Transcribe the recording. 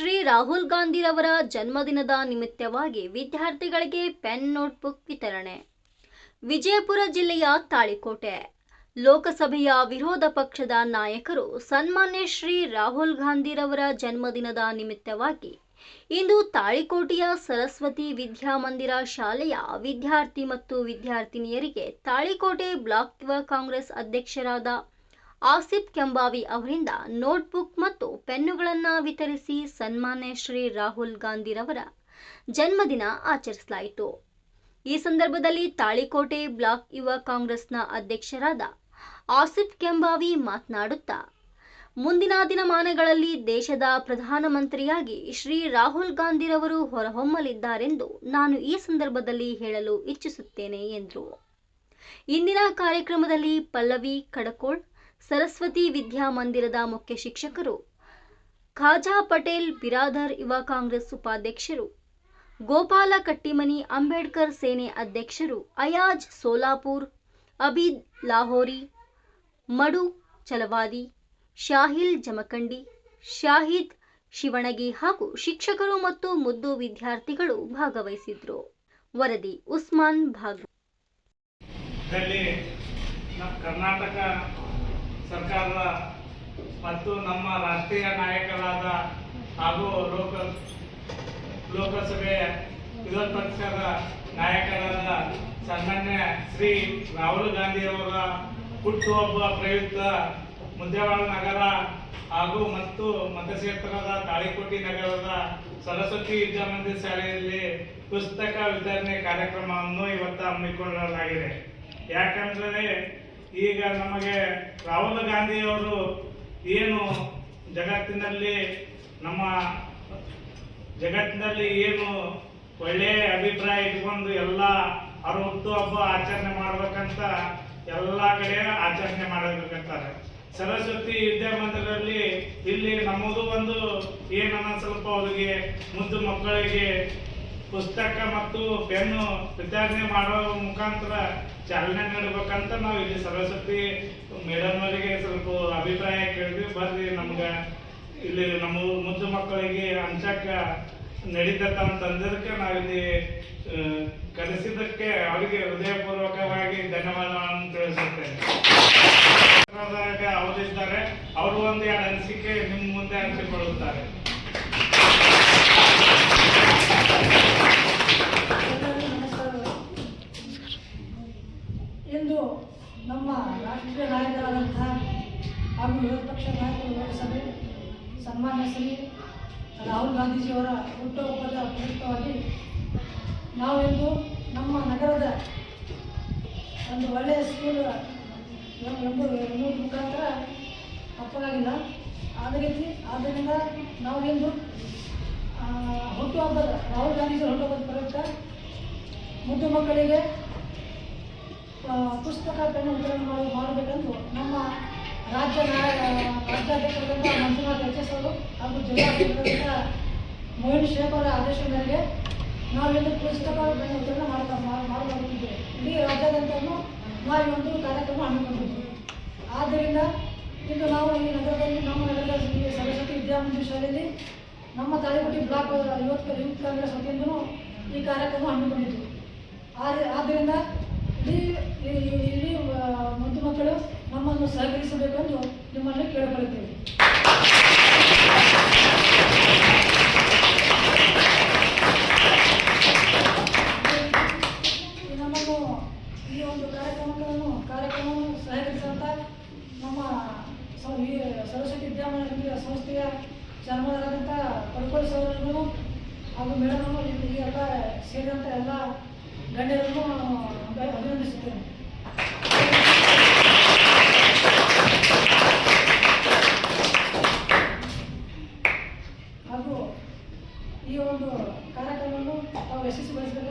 ರಾಹುಲ್ ಗಾಂಧಿರವರ ಜನ್ಮದಿನದ ನಿಮಿತ್ತವಾಗಿ ವಿದ್ಯಾರ್ಥಿಗಳಿಗೆ ಪೆನ್ ನೋಟ್ಬುಕ್ ವಿತರಣೆ. ವಿಜಯಪುರ ಜಿಲ್ಲೆಯ ತಾಳಿಕೋಟೆ. ಲೋಕಸಭೆಯ ವಿರೋಧ ಪಕ್ಷದ ನಾಯಕರು ಸನ್ಮಾನ್ಯ ಶ್ರೀ ರಾಹುಲ್ ಗಾಂಧಿರವರ ಜನ್ಮದಿನದ ನಿಮಿತ್ತವಾಗಿ ಇಂದು ತಾಳಿಕೋಟೆಯ ಸರಸ್ವತಿ ವಿದ್ಯಾಮಂದಿರ ಶಾಲೆಯ ವಿದ್ಯಾರ್ಥಿ ಮತ್ತು ವಿದ್ಯಾರ್ಥಿನಿಯರಿಗೆ ತಾಳಿಕೋಟೆ ಬ್ಲಾಕ್ ಕಾಂಗ್ರೆಸ್ ಅಧ್ಯಕ್ಷರಾದ ಆಸಿಫ್ ಕೆಂಬಾವಿ ಅವರಿಂದ ನೋಟ್ಬುಕ್ ಮತ್ತು ಪೆನ್ನುಗಳನ್ನು ವಿತರಿಸಿ ಸನ್ಮಾನ್ಯ ಶ್ರೀ ರಾಹುಲ್ ಗಾಂಧಿರವರ ಜನ್ಮದಿನ ಆಚರಿಸಲಾಯಿತು. ಈ ಸಂದರ್ಭದಲ್ಲಿ ತಾಳಿಕೋಟೆ ಬ್ಲಾಕ್ ಯುವ ಕಾಂಗ್ರೆಸ್ನ ಅಧ್ಯಕ್ಷರಾದ ಆಸಿಫ್ ಕೆಂಬಾವಿ ಮಾತನಾಡುತ್ತಾ, ಮುಂದಿನ ದಿನಮಾನಗಳಲ್ಲಿ ದೇಶದ ಪ್ರಧಾನಮಂತ್ರಿಯಾಗಿ ಶ್ರೀ ರಾಹುಲ್ ಗಾಂಧಿರವರು ಹೊರಹೊಮ್ಮಲಿದ್ದಾರೆಂದು ನಾನು ಈ ಸಂದರ್ಭದಲ್ಲಿ ಹೇಳಲು ಇಚ್ಛಿಸುತ್ತೇನೆ, ಎಂದರು. ಇಂದಿನ ಕಾರ್ಯಕ್ರಮದಲ್ಲಿ ಪಲ್ಲವಿ ಕಡಕೋಳ್ ಸರಸ್ವತಿ ವಿದ್ಯಾಮಂದಿರದ ಮುಖ್ಯ ಶಿಕ್ಷಕರು, ಖಾಜಾ ಪಟೇಲ್, ಬಿರಾದರ್ ಯುವ ಕಾಂಗ್ರೆಸ್ ಉಪಾಧ್ಯಕ್ಷರು, ಗೋಪಾಲ ಕಟ್ಟಿಮನಿ ಅಂಬೇಡ್ಕರ್ ಸೇನೆ ಅಧ್ಯಕ್ಷರು, ಅಯಾಜ್ ಸೋಲಾಪುರ್, ಅಬೀದ್ ಲಾಹೋರಿ, ಮಡು ಚಲವಾದಿ, ಶಾಹಿಲ್ ಜಮಖಂಡಿ, ಶಾಹಿದ್ ಶಿವಣಗಿ ಹಾಗೂ ಶಿಕ್ಷಕರು ಮತ್ತು ಮುದ್ದು ವಿದ್ಯಾರ್ಥಿಗಳು ಭಾಗವಹಿಸಿದ್ರು. ವರದಿ ಉಸ್ಮಾನ್ ಭಾಗ್ ಕರ್ನಾಟಕ ಸರ್ಕಾರದ ಮತ್ತು ನಮ್ಮ ರಾಷ್ಟ್ರೀಯ ನಾಯಕರಾದ ಹಾಗೂ ಲೋಕ ಲೋಕಸಭೆಯ ವಿರೋಧ ಪಕ್ಷದ ನಾಯಕರಾದ ಸನ್ಮಾನ್ಯ ಶ್ರೀ ರಾಹುಲ್ ಗಾಂಧಿಯವರ ಹುಟ್ಟುಹಬ್ಬ ಪ್ರಯುಕ್ತ ಮುದ್ದೇವಾಡ ನಗರ ಹಾಗೂ ಮತ್ತು ಮತಕ್ಷೇತ್ರದ ತಾಳಿಕೋಟಿ ನಗರದ ಸರಸ್ವತಿ ವಿದ್ಯಾಮಂದಿರ ಶಾಲೆಯಲ್ಲಿ ಪುಸ್ತಕ ವಿತರಣೆ ಕಾರ್ಯಕ್ರಮವನ್ನು ಇವತ್ತು ಹಮ್ಮಿಕೊಳ್ಳಲಾಗಿದೆ. ಯಾಕಂದ್ರೆ ಈಗ ನಮಗೆ ರಾಹುಲ್ ಗಾಂಧಿಯವರು ಏನು ಜಗತ್ತಿನಲ್ಲಿ ನಮ್ಮ ಜಗತ್ತಿನಲ್ಲಿ ಏನು ಒಳ್ಳೆಯ ಅಭಿಪ್ರಾಯ ಇಟ್ಕೊಂಡು ಎಲ್ಲ ಅವ್ರ ಹುಟ್ಟುಹಬ್ಬ ಆಚರಣೆ ಮಾಡ್ಬೇಕಂತ ಎಲ್ಲ ಕಡೆ ಆಚರಣೆ ಮಾಡಬೇಕಂತಾರೆ. ಸರಸ್ವತಿ ವಿದ್ಯಾಮಂದಿರದಲ್ಲಿ ಇಲ್ಲಿ ನಮ್ಮದು ಒಂದು ಏನನ್ನ ಸ್ವಲ್ಪ ಅವರಿಗೆ ಮುದ್ದು ಮಕ್ಕಳಿಗೆ ಪುಸ್ತಕ ಮತ್ತು ಪೆನ್ನು ವಿತರಣೆ ಮಾಡೋ ಮುಖಾಂತರ ಚಾಲನೆ ನೀಡಬೇಕಂತ ನಾವು ಇಲ್ಲಿ ಸರಸ್ವತಿ ಮೇಡಮ್ ಅವರಿಗೆ ಸ್ವಲ್ಪ ಅಭಿಪ್ರಾಯ ಕೇಳಿದ್ವಿ. ಬರ್ರಿ ನಮ್ಗೆ ಇಲ್ಲಿ ನಮ್ಮ ಮುದ್ದು ಮಕ್ಕಳಿಗೆ ಹಂಚಕ್ಕ ನಡೀತತ್ತ ತಂದಿದ್ದಕ್ಕೆ ನಾವಿಲ್ಲಿ ಕಲಿಸಿದ್ದಕ್ಕೆ ಅವರಿಗೆ ಹೃದಯಪೂರ್ವಕವಾಗಿ ಧನ್ಯವಾದಗಳನ್ನು ತಿಳಿಸುತ್ತೇನೆ. ಅವರಿದ್ದಾರೆ ಅವರು ಒಂದು ಎರಡು ಅನಿಸಿಕೆ ನಿಮ್ಮ ಮುಂದೆ ಹಂಚಿಕೊಳ್ಳುತ್ತಾರೆ. ನಾಯಕರಾದಂತಹ ಹಾಗೂ ವಿರೋಧ ಪಕ್ಷ ನಾಯಕರು ಲೋಕಸಭೆ ಸನ್ಮಾನ್ಯ ಶ್ರೀ ರಾಹುಲ್ ಗಾಂಧೀಜಿಯವರ ಹುಟ್ಟುಹಬ್ಬದ ಪ್ರಯುಕ್ತವಾಗಿ ನಾವಿಂದು ನಮ್ಮ ನಗರದ ಒಂದು ಒಳ್ಳೆಯ ಸ್ಕೂಲ್ ಮೂರು ಮುಖಾಂತರ ತಪ್ಪಾಗಿಲ್ಲ ಆದ ರೀತಿ ಆದ್ದರಿಂದ ನಾವಿಂದು ಹುಟ್ಟುಹಬ್ಬದ ರಾಹುಲ್ ಗಾಂಧೀಜಿ ಹುಟ್ಟುಹಬ್ಬದ ಪ್ರಯುಕ್ತ ಮುದ್ದು ಮಕ್ಕಳಿಗೆ ಪುಸ್ತಕ ಪೆನ್ನು ವಿತರಣೆ ಮಾಡಿ ಮಾಡಬೇಕೆಂದು ನಮ್ಮ ರಾಜ್ಯ ರಾಜ್ಯಾಧ್ಯಕ್ಷರಾದಂಥ ಮಂಜುನಾಥ್ ಎಚ್ ಎಸ್ ಅವರು ಹಾಗೂ ಜಿಲ್ಲಾಧ್ಯಕ್ಷರಾದಂಥ ಮೋಹಿನ್ ಶೇಖ್ ಆದೇಶ ಮೇರೆಗೆ ನಾವಿಂದು ಪುಸ್ತಕ ವಿತರಣೆ ಮಾಡ್ತಾ ಮಾಡಲಾಗುತ್ತಿದ್ದೇವೆ ಇಡೀ ರಾಜ್ಯಾದ್ಯಂತನೂ ನಾವು ಒಂದು ಕಾರ್ಯಕ್ರಮ ಹಮ್ಮಿಕೊಂಡಿದ್ದೆವು. ಆದ್ದರಿಂದ ಇಂದು ನಾವು ಈ ನಗರದಲ್ಲಿ, ನಮ್ಮ ನಗರದ ಸರಸ್ವತಿ ವಿದ್ಯಾಮಂದಿರ ಶಾಲೆಯಲ್ಲಿ ನಮ್ಮ ತಾಳಿಕೋಟೆ ಬ್ಲಾಕ್ ಯುವಕ ಯೂತ್ ಕಾಂಗ್ರೆಸ್ ವತಿಯಿಂದಲೂ ಈ ಕಾರ್ಯಕ್ರಮ ಹಮ್ಮಿಕೊಂಡಿದ್ದು ಆದ- ಆದ್ದರಿಂದ ಇಲ್ಲಿ ಇಲ್ಲಿ- ಇಲ್ಲಿ ಆ, ಮುದ್ದು ಮಕ್ಕಳು ನಮ್ಮನ್ನು ಸಹಕರಿಸಬೇಕೆಂದು ನಿಮ್ಮನ್ನು ಕೇಳಿಕೊಳ್ಳುತ್ತೇವೆ ಈ ನಮ್ಮನ್ನು ಈ ಒಂದು ಕಾರ್ಯಕ್ರಮವನ್ನು ಸಹಕರಿಸಿದಂಥ ನಮ್ಮ ಸರಸ್ವತಿ ವಿದ್ಯಾಮಂದಿರ ಸಂಸ್ಥೆಯ ಚರ್ಮದಾದಂಥ ಪಡ್ಕೋಲ್ ಸವರನ್ನು ಹಾಗೂ ಮೇಡಮನ್ನು ಈ ಎಲ್ಲ ಸೇರಿದಂಥ ಎಲ್ಲ ಗಣ್ಯರನ್ನು ಅಭಿ- ಅಭಿನಂದಿಸುತ್ತೇನೆ. ಹಾಗೂ ಈ ಒಂದು ಕಾರ್ಯಕ್ರಮವನ್ನು ನಾವು ಯಶಸ್ವಿಗೊಳಿಸಬೇಕೆಂದು